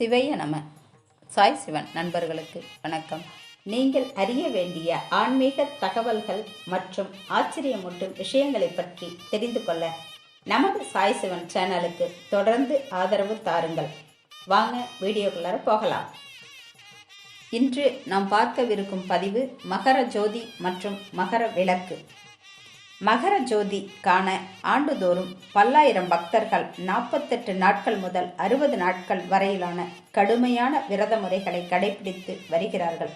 சிவைய நம. சாய் சிவன் நண்பர்களுக்கு வணக்கம். நீங்கள் அறிய வேண்டிய ஆன்மீக தகவல்கள் மற்றும் ஆச்சரியமூட்டும் விஷயங்களை பற்றி தெரிந்து கொள்ள நமது சாய் சிவன் சேனலுக்கு தொடர்ந்து ஆதரவு தாருங்கள். வாங்க வீடியோக்குள்ளார போகலாம். இன்று நாம் பார்க்கவிருக்கும் பதிவு மகர ஜோதி மற்றும் மகர விளக்கு. மகர ஜோதி காண ஆண்டுதோறும் பல்லாயிரம் பக்தர்கள் நாற்பத்தெட்டு நாட்கள் முதல் அறுபது நாட்கள் வரையிலான கடுமையான விரத முறைகளை கடைபிடித்து வருகிறார்கள்.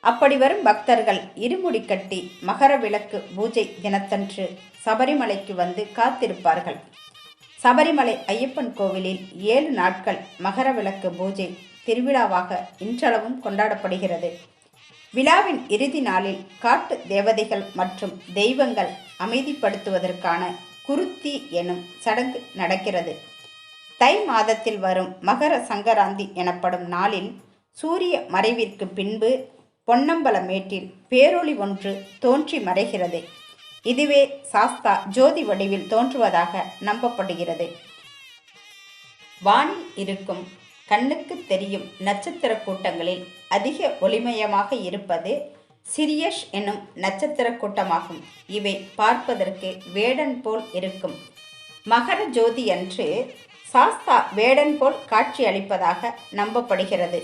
அப்படி வரும் பக்தர்கள் இருமுடி கட்டி மகர விளக்கு பூஜை தினத்தன்று சபரிமலைக்கு வந்து காத்திருப்பார்கள். சபரிமலை ஐயப்பன் கோவிலில் ஏழு நாட்கள் மகர விளக்கு பூஜை திருவிழாவாக இன்றளவும் கொண்டாடப்படுகிறது. விழாவின் இறுதி நாளில் காட்டு தேவதைகள் மற்றும் தெய்வங்கள் அமைதிப்படுத்துவதற்கான குருத்தி எனும் சடங்கு நடக்கிறது. தை மாதத்தில் வரும் மகர சங்கராந்தி எனப்படும் நாளில் சூரிய மறைவிற்கு பின்பு பொன்னம்பலமேட்டில் பேரொளி ஒன்று தோன்றி மறைகிறது. இதுவே சாஸ்தா ஜோதி வடிவில் தோன்றுவதாக நம்பப்படுகிறது. வானில் இருக்கும் கண்ணுக்கு தெரியும் நட்சத்திர கூட்டங்களில் அதிக ஒளிமயமாக இருப்பது சிரியஷ் என்னும் நட்சத்திர கூட்டமாகும். இவை பார்ப்பதற்கு வேடன் போல் இருக்கும். மகர ஜோதி அன்று சாஸ்தா வேடன் போல் காட்சி அளிப்பதாக நம்பப்படுகிறது.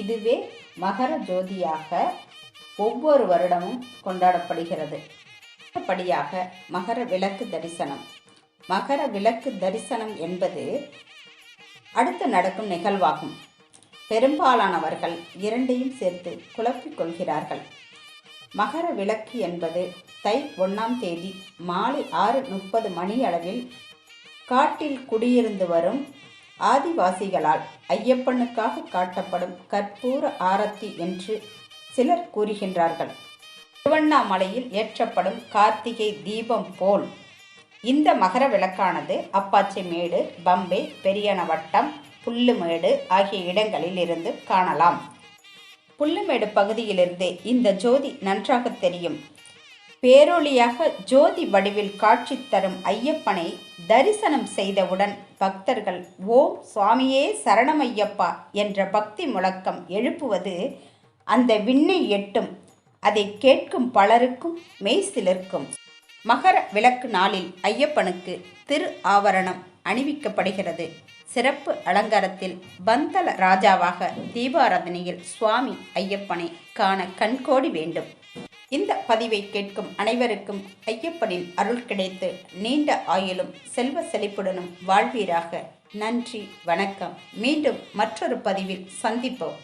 இதுவே மகர ஜோதியாக ஒவ்வொரு வருடமும் கொண்டாடப்படுகிறது. படியாக மகர விளக்கு தரிசனம். மகர விளக்கு தரிசனம் என்பது அடுத்து நடக்கும் நிகழ்வாகும். பெரும்பாலானவர்கள் இரண்டையும் சேர்த்து குழப்பிக் கொள்கிறார்கள். மகர விளக்கு என்பது தை ஒன்றாம் தேதி மாலை ஆறு முப்பது மணி அளவில் காட்டில் குடியிருந்து வரும் ஆதிவாசிகளால் ஐயப்பனுக்காக காட்டப்படும் கற்பூர ஆரத்தி என்று சிலர் கூறுகின்றார்கள். திருவண்ணாமலையில் ஏற்றப்படும் கார்த்திகை தீபம் போல் இந்த மகர விளக்கானது அப்பாச்சி மேடு பம்பை பெரியனவட்டம் புல்லுமேடு ஆகிய இடங்களில் இருந்து காணலாம். புல்லுமேடு பகுதியிலிருந்து இந்த ஜோதி நன்றாக தெரியும். பேரொளியாக ஜோதி வடிவில் காட்சி தரும் ஐயப்பனை தரிசனம் செய்தவுடன் பக்தர்கள் ஓம் சுவாமியே சரணமையப்பா என்ற பக்தி முழக்கம் எழுப்புவது அந்த விண்ணை எட்டும். அதை கேட்கும் பலருக்கும் மெய்சிலிருக்கும். மகர விளக்கு நாளில் ஐயப்பனுக்கு திரு ஆவரணம் அணிவிக்கப்படுகிறது. சிறப்பு அலங்காரத்தில் பந்தல ராஜாவாக தீபாராதனையில் சுவாமி ஐயப்பனை காண கண்கோடி வேண்டும். இந்த பதிவை கேட்கும் அனைவருக்கும் ஐயப்பனின் அருள் கிடைத்து நீண்ட ஆயுளும் செல்வ செழிப்புடனும் வாழ்வீராக. நன்றி வணக்கம். மீண்டும் மற்றொரு பதிவில் சந்திப்போம்.